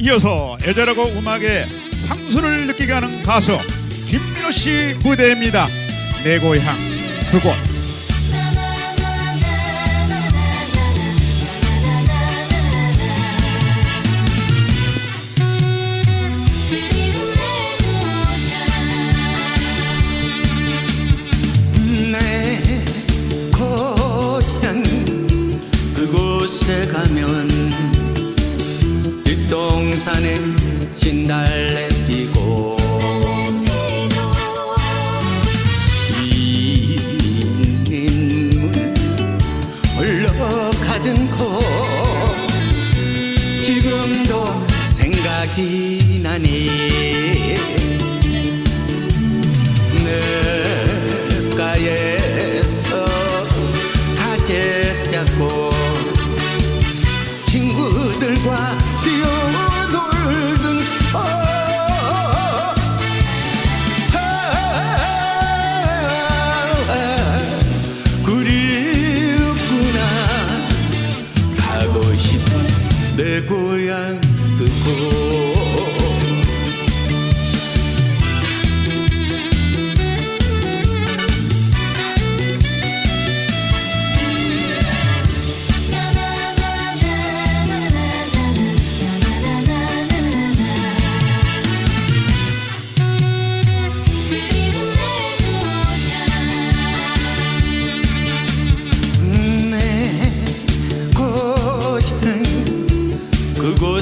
이어서 애절하고 음악의 향수를 느끼게 하는 가수 김민호 씨 무대입니다. 내 고향 그곳. 가면 산에 진달래 피고 인물 흘러가던 곳 지금도 생각이 나니 내고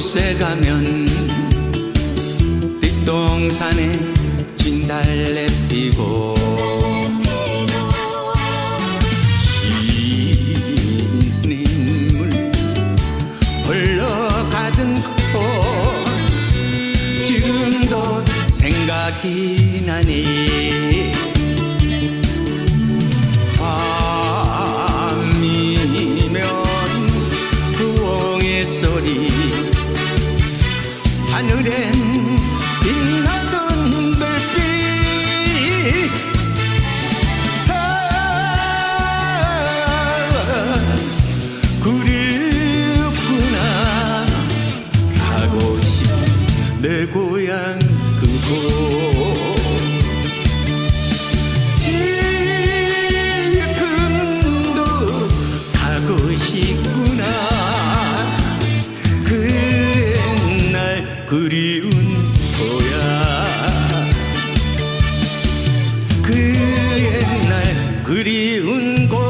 그곳에 가면 뒷동산에 진달래 피고 신인물 흘러가던 곳 지금도 생각이 나니 그리운 거야. 그 옛날 그리운 거